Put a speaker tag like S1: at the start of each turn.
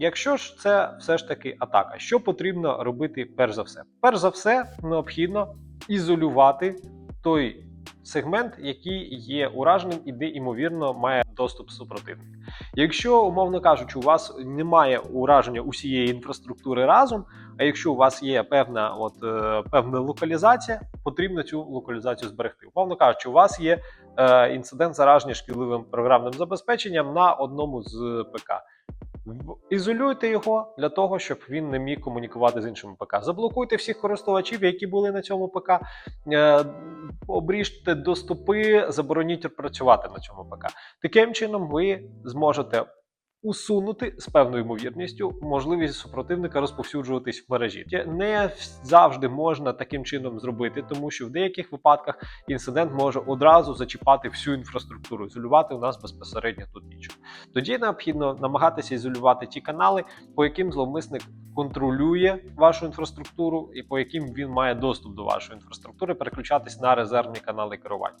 S1: Якщо ж це все ж таки атака, що потрібно робити перш за все? Перш за все, необхідно ізолювати той сегмент, який є ураженим і де ймовірно має доступ супротивник. Якщо, умовно кажучи, у вас немає ураження усієї інфраструктури разом, а якщо у вас є певна, от, е, певна локалізація, потрібно цю локалізацію зберегти. Умовно кажучи, у вас є е, інцидент зараження шкідливим програмним забезпеченням на одному з ПК. Ізолюйте його для того, щоб він не міг комунікувати з іншими ПК. Заблокуйте всіх користувачів, які були на цьому ПК. Е, обріжте доступи, забороніть працювати на цьому ПК. Таким чином, ви зможете усунути з певною ймовірністю можливість супротивника розповсюджуватись в мережі. Не завжди можна таким чином зробити, тому що в деяких випадках інцидент може одразу зачіпати всю інфраструктуру. Ізолювати у нас безпосередньо тут нічого. Тоді необхідно намагатися ізолювати ті канали, по яким зловмисник контролює вашу інфраструктуру і по яким він має доступ до вашої інфраструктури, переключатись на резервні канали керування.